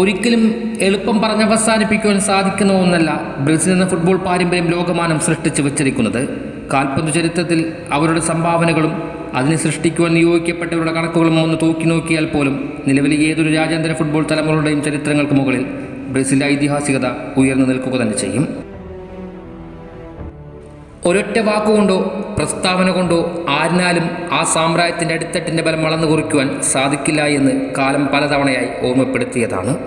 ഒരിക്കലും എളുപ്പം പറഞ്ഞവസാനിപ്പിക്കുവാൻ സാധിക്കുന്ന ഒന്നല്ല ബ്രസീൽ എന്ന ഫുട്ബോൾ പാരമ്പര്യം ലോകമാനം സൃഷ്ടിച്ചു വച്ചിരിക്കുന്നത്. കാൽപന്ത് ചരിത്രത്തിൽ അവരുടെ സംഭാവനകളും അതിനെ സൃഷ്ടിക്കുവാൻ നിയോഗിക്കപ്പെട്ടവരുടെ കണക്കുകളും ഒന്ന് തൂക്കി നോക്കിയാൽ പോലും നിലവിലെ ഏതൊരു രാജ്യാന്തര ഫുട്ബോൾ തലമുറയുടെയും ചരിത്രങ്ങൾക്ക് മുകളിൽ ബ്രസീലിന്റെ ഐതിഹാസികത ഉയർന്നു നിൽക്കുക തന്നെ ചെയ്യും. ഒരൊറ്റ വാക്കുകൊണ്ടോ പ്രസ്താവന കൊണ്ടോ ആരിനാലും ആ സാമ്രാജ്യത്തിന്റെ അടിത്തട്ടിന്റെ ബലം വളർന്നു കുറിക്കുവാൻ സാധിക്കില്ല എന്ന് കാലം പലതവണയായി ഓർമ്മപ്പെടുത്തിയതാണ്.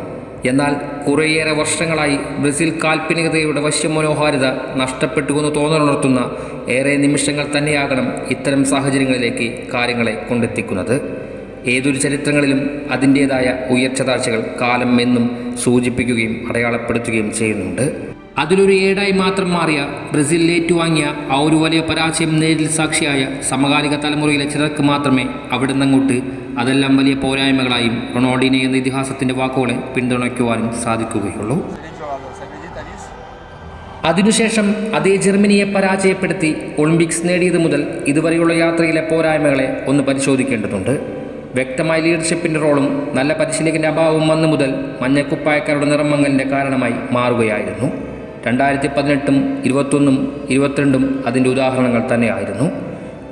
എന്നാൽ കുറേയേറെ വർഷങ്ങളായി ബ്രസീൽ കാൽപ്പനികതയുടെ വശ്യമനോഹാരിത നഷ്ടപ്പെട്ടുവെന്ന് തോന്നലുണർത്തുന്ന ഏറെ നിമിഷങ്ങൾ തന്നെയാകണം ഇത്തരം സാഹചര്യങ്ങളിലേക്ക് കാര്യങ്ങളെ കൊണ്ടെത്തിക്കുന്നത്. ഏതൊരു ചരിത്രങ്ങളിലും അതിന്റേതായ ഉയർച്ചതാഴ്ചകൾ കാലം എന്നും സൂചിപ്പിക്കുകയും അടയാളപ്പെടുത്തുകയും ചെയ്യുന്നുണ്ട്. അതിലൊരു ഏടായി മാത്രം മാറിയ ബ്രസീൽ ഏറ്റുവാങ്ങിയ ആ ഒരു വലിയ പരാജയം നേരിൽ സാക്ഷിയായ സമകാലിക തലമുറയിലെ ചിലർക്ക് മാത്രമേ അവിടെ നിന്നങ്ങോട്ട് അതെല്ലാം വലിയ പോരായ്മകളായും റൊണാൾഡിനെ എന്ന ഇതിഹാസത്തിന്റെ വാക്കുകളെ പിന്തുണയ്ക്കുവാനും സാധിക്കുകയുള്ളൂ? അതിനുശേഷം അതേ ജർമ്മനിയെ പരാജയപ്പെടുത്തി ഒളിമ്പിക്സ് നേടിയത് മുതൽ ഇതുവരെയുള്ള യാത്രയിലെ പോരായ്മകളെ ഒന്ന് പരിശോധിക്കേണ്ടതുണ്ട് വ്യക്തമായ ലീഡർഷിപ്പിന്റെ റോളും നല്ല പരിശീലകന്റെ അഭാവവും വന്നു മുതൽ മഞ്ഞക്കുപ്പായക്കാരുടെ നിറമങ്ങലിന്റെ കാരണമായി മാറുകയായിരുന്നു രണ്ടായിരത്തി പതിനെട്ടും ഇരുപത്തൊന്നും ഇരുപത്തിരണ്ടും അതിന്റെ ഉദാഹരണങ്ങൾ തന്നെയായിരുന്നു.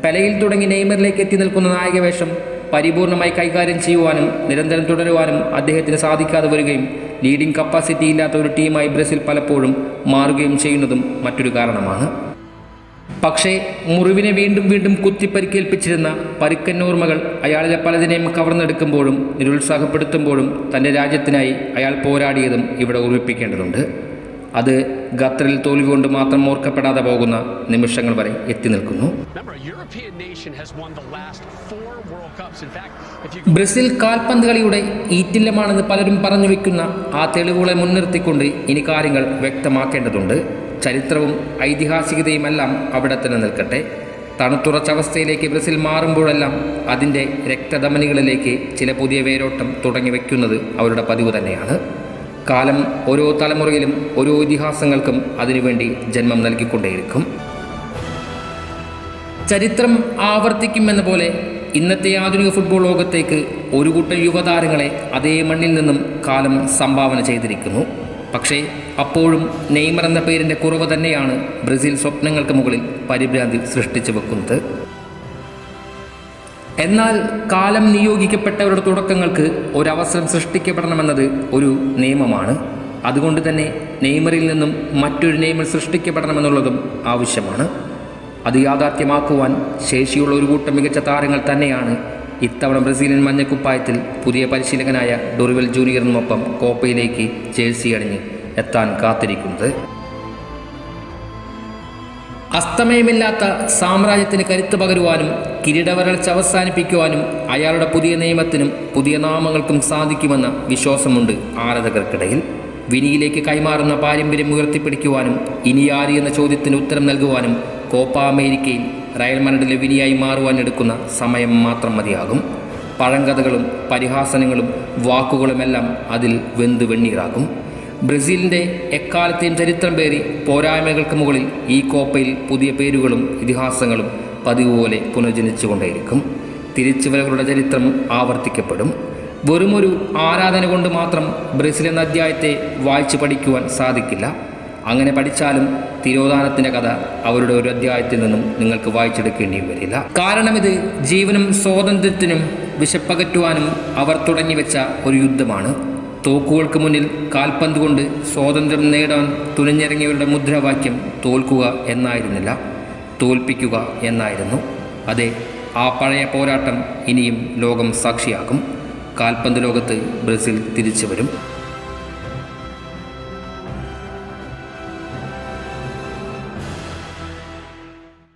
പെലയിൽ തുടങ്ങി നെയ്മറിലേക്ക് എത്തി നിൽക്കുന്ന നായകവേഷം പരിപൂർണമായി കൈകാര്യം ചെയ്യുവാനും നിരന്തരം തുടരുവാനും അദ്ദേഹത്തിന് സാധിക്കാതെ വരികയും ലീഡിംഗ് കപ്പാസിറ്റി ഇല്ലാത്ത ഒരു ടീമായി ബ്രസീൽ പലപ്പോഴും മാറുകയും ചെയ്യുന്നതും മറ്റൊരു കാരണമാണ്. പക്ഷേ മുറിവിനെ വീണ്ടും വീണ്ടും കുത്തിപ്പരിക്കേൽപ്പിച്ചിരുന്ന പരുക്കൻ ഓർമ്മകൾ അയാളിലെ പലതിനെയും കവർന്നെടുക്കുമ്പോഴും നിരുത്സാഹപ്പെടുത്തുമ്പോഴും തന്റെ രാജ്യത്തിനായി അയാൾ പോരാടിയതും ഇവിടെ ഓർമ്മിപ്പിക്കേണ്ടതുണ്ട്. അത് ഖത്തറിൽ തോൽവി കൊണ്ട് മാത്രം ഓർക്കപ്പെടാതെ പോകുന്ന നിമിഷങ്ങൾ വരെ എത്തി നിൽക്കുന്നു. ബ്രസീൽ കാൽപന്ത് കളിയുടെ ഈറ്റില്ലമാണെന്ന് പലരും പറഞ്ഞു വയ്ക്കുന്ന ആ തെളിവുകളെ മുൻനിർത്തിക്കൊണ്ട് ഇനി കാര്യങ്ങൾ വ്യക്തമാക്കേണ്ടതുണ്ട്. ചരിത്രവും ഐതിഹാസികതയുമെല്ലാം അവിടെ തന്നെ നിൽക്കട്ടെ. തണുത്തുറച്ച അവസ്ഥയിലേക്ക് ബ്രസീൽ മാറുമ്പോഴെല്ലാം അതിന്റെ രക്തധമനികളിലേക്ക് ചില പുതിയ വേരോട്ടം തുടങ്ങി വയ്ക്കുന്നത് അവരുടെ പതിവ് തന്നെയാണ്. കാലം ഓരോ തലമുറയിലും ഓരോ ഇതിഹാസങ്ങൾക്കും അതിനുവേണ്ടി ജന്മം നൽകിക്കൊണ്ടേയിരിക്കും. ചരിത്രം ആവർത്തിക്കുമെന്ന പോലെ ഇന്നത്തെ ആധുനിക ഫുട്ബോൾ ലോകത്തേക്ക് ഒരു കൂട്ടം യുവതാരങ്ങളെ അതേ മണ്ണിൽ നിന്നും കാലം സംഭാവന ചെയ്തിരിക്കുന്നു. പക്ഷേ അപ്പോഴും നെയ്മർ എന്ന പേരിന്റെ കുറവ് തന്നെയാണ് ബ്രസീൽ സ്വപ്നങ്ങൾക്ക് മുകളിൽ പരിഭ്രാന്തി സൃഷ്ടിച്ചു വെക്കുന്നത്. എന്നാൽ കാലം നിയോഗിക്കപ്പെട്ടവരുടെ തുടക്കങ്ങൾക്ക് ഒരവസരം സൃഷ്ടിക്കപ്പെടണമെന്നത് ഒരു നിയമമാണ്. അതുകൊണ്ട് തന്നെ നെയ്മറിൽ നിന്നും മറ്റൊരു നെയ്മർ സൃഷ്ടിക്കപ്പെടണമെന്നുള്ളതും ആവശ്യമാണ്. അത് യാഥാർത്ഥ്യമാക്കുവാൻ ശേഷിയുള്ള ഒരു കൂട്ടം മികച്ച താരങ്ങൾ തന്നെയാണ് ഇത്തവണ ബ്രസീലിയൻ മഞ്ഞക്കുപ്പായത്തിൽ പുതിയ പരിശീലകനായ ഡൊറിവൽ ജൂനിയറിനൊപ്പം കോപ്പയിലേക്ക് ജേഴ്സി അണിഞ്ഞ് എത്താൻ കാത്തിരിക്കുന്നത്. അസ്തമയമില്ലാത്ത സാമ്രാജ്യത്തിന് കരുത്ത് പകരുവാനും കിരീടവരൾച്ച അവസാനിപ്പിക്കുവാനും അയാളുടെ പുതിയ നിയമത്തിനും പുതിയ നാമങ്ങൾക്കും സാധിക്കുമെന്ന വിശ്വാസമുണ്ട് ആരാധകർക്കിടയിൽ. വിനിയിലേക്ക് കൈമാറുന്ന പാരമ്പര്യം ഉയർത്തിപ്പിടിക്കുവാനും ഇനി ആര് എന്ന ചോദ്യത്തിന് ഉത്തരം നൽകുവാനും കോപ്പ അമേരിക്കയിൽ റയൽ മരടിലെ വിനിയായി മാറുവാനെടുക്കുന്ന സമയം മാത്രം മതിയാകും. പഴങ്കഥകളും പരിഹാസനങ്ങളും വാക്കുകളുമെല്ലാം അതിൽ വെന്തു വെണ്ണീറാകും ബ്രസീലിന്റെ എക്കാലത്തെയും ചരിത്രം പേറി പോരായ്മകൾക്ക് മുകളിൽ ഈ കോപ്പയിൽ പുതിയ പേരുകളും ഇതിഹാസങ്ങളും പതിവ് പോലെ പുനർജനിച്ചുകൊണ്ടേയിരിക്കും. തിരിച്ചുവരകളുടെ ചരിത്രം ആവർത്തിക്കപ്പെടും. വെറുമൊരു ആരാധന കൊണ്ട് മാത്രം ബ്രസീൽ എന്ന അധ്യായത്തെ വായിച്ചു പഠിക്കുവാൻ സാധിക്കില്ല. അങ്ങനെ പഠിച്ചാലും തിരോധാനത്തിന്റെ കഥ അവരുടെ ഒരു അധ്യായത്തിൽ നിന്നും നിങ്ങൾക്ക് വായിച്ചെടുക്കേണ്ടിയും വരില്ല. കാരണം ഇത് ജീവനും സ്വാതന്ത്ര്യത്തിനും വിശപ്പകറ്റുവാനും അവർ തുടങ്ങിവെച്ച ഒരു യുദ്ധമാണ്. തോക്കുകൾക്ക് മുന്നിൽ കാൽപന്ത് കൊണ്ട് സ്വാതന്ത്ര്യം നേടാൻ തുനിഞ്ഞിറങ്ങിയവരുടെ മുദ്രാവാക്യം തോൽക്കുക എന്നായിരുന്നില്ല. തോൽപ്പിക്കുക എന്നായിരുന്നു. അതെ ആ പഴയ പോരാട്ടം ഇനിയും ലോകം സാക്ഷിയാക്കും. കാൽപന്ത് ലോകത്ത് ബ്രസീൽ തിരിച്ചു വരും